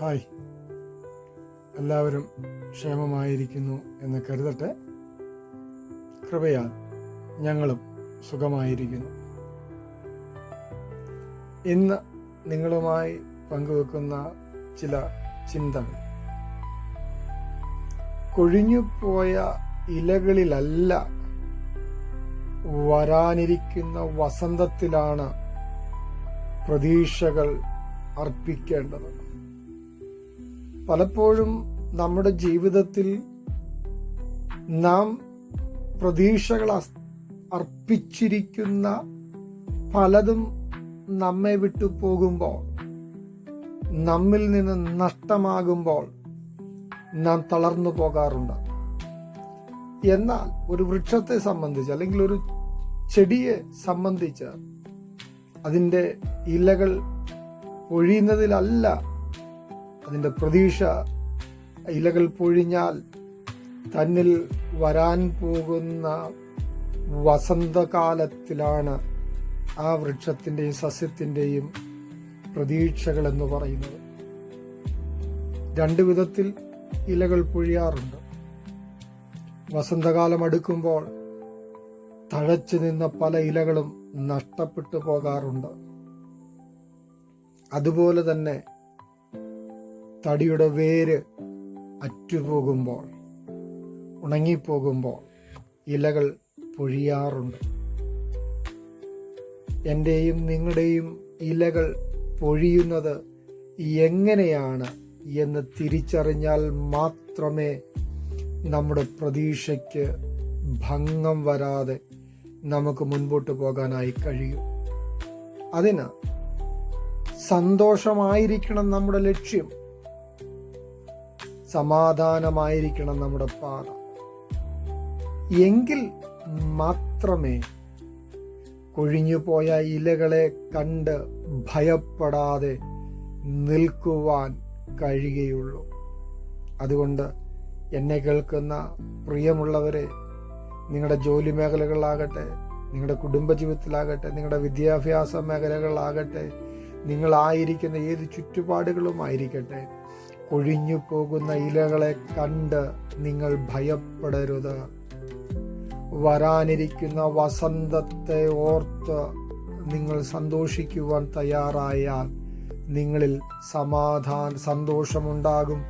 Hi. എല്ലാവരും ക്ഷേമമായിരിക്കുന്നു എന്ന് കരുതട്ടെ. കൃപയാൽ ഞങ്ങളും സുഖമായിരിക്കുന്നു. ഇന്ന് നിങ്ങളുമായി പങ്കുവെക്കുന്ന ചില ചിന്തകൾ. കൊഴിഞ്ഞുപോയ ഇലകളിലല്ല വരാനിരിക്കുന്ന വസന്തത്തിലാണ് പ്രതീക്ഷകൾ അർപ്പിക്കേണ്ടത്. പലപ്പോഴും നമ്മുടെ ജീവിതത്തിൽ നാം പ്രതീക്ഷകൾ അർപ്പിച്ചിരിക്കുന്ന പലതും നമ്മെ വിട്ടു പോകുമ്പോൾ നമ്മിൽ നിന്ന് നഷ്ടമാകുമ്പോൾ നാം തളർന്നു പോകാറുണ്ട്. എന്നാൽ ഒരു വൃക്ഷത്തെ സംബന്ധിച്ച് അല്ലെങ്കിൽ ഒരു ചെടിയെ സംബന്ധിച്ച് അതിന്റെ ഇലകൾ പൊഴിയുന്നതിലല്ല അതിന്റെ പ്രതീക്ഷ ഇലകൾ പൊഴിഞ്ഞാൽ തന്നിൽ വരാൻ പോകുന്ന വസന്തകാലത്തിലാണ് ആ വൃക്ഷത്തിന്റെയും സസ്യത്തിന്റെയും പ്രതീക്ഷകൾ എന്ന് പറയുന്നത്. രണ്ട് വിധത്തിൽ ഇലകൾ പൊഴിയാറുണ്ട്. വസന്തകാലം അടുക്കുമ്പോൾ തഴച്ചു നിന്ന പല ഇലകളും നഷ്ടപ്പെട്ടു പോകാറുണ്ട്. അതുപോലെ തന്നെ തടിയുടെ വേര് അറ്റുപോകുമ്പോൾ ഉണങ്ങിപ്പോകുമ്പോൾ ഇലകൾ പൊഴിയാറുണ്ട്. എന്റെയും നിങ്ങളുടെയും ഇലകൾ പൊഴിയുന്നത് എങ്ങനെയാണ് എന്ന് തിരിച്ചറിഞ്ഞാൽ മാത്രമേ നമ്മുടെ പ്രതീക്ഷയ്ക്ക് ഭംഗം വരാതെ നമുക്ക് മുൻപോട്ട് പോകാനായി കഴിയൂ. അതിന് സന്തോഷമായിരിക്കണം നമ്മുടെ ലക്ഷ്യം. സമാധാനമായിരിക്കണം നമ്മുടെ പാത എങ്കിൽ മാത്രമേ കൊഴിഞ്ഞുപോയ ഇലകളെ കണ്ട് ഭയപ്പെടാതെ നിൽക്കുവാൻ കഴിയുകയുള്ളൂ. അതുകൊണ്ട് എന്നെ കേൾക്കുന്ന പ്രിയമുള്ളവരെ നിങ്ങളുടെ ജോലി മേഖലകളിലാകട്ടെ നിങ്ങളുടെ കുടുംബജീവിതത്തിലാകട്ടെ നിങ്ങളുടെ വിദ്യാഭ്യാസ മേഖലകളിലാകട്ടെ നിങ്ങളായിരിക്കുന്ന ഏത് ചുറ്റുപാടുകളുമായിരിക്കട്ടെ കൊഴിഞ്ഞു പോകുന്ന ഇലകളെ കണ്ട് നിങ്ങൾ ഭയപ്പെടരുത്. വരാനിരിക്കുന്ന വസന്തത്തെ ഓർത്ത് നിങ്ങൾ സന്തോഷിക്കുവാൻ തയ്യാറായാൽ നിങ്ങളിൽ സമാധാന സന്തോഷമുണ്ടാകും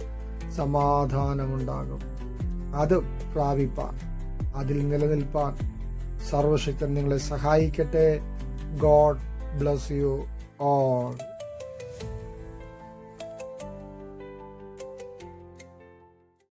സമാധാനമുണ്ടാകും. അത് പ്രാപിപ്പാൻ അതിൽ നിലനിൽപ്പാൻ സർവശക്തൻ നിങ്ങളെ സഹായിക്കട്ടെ. God bless you all.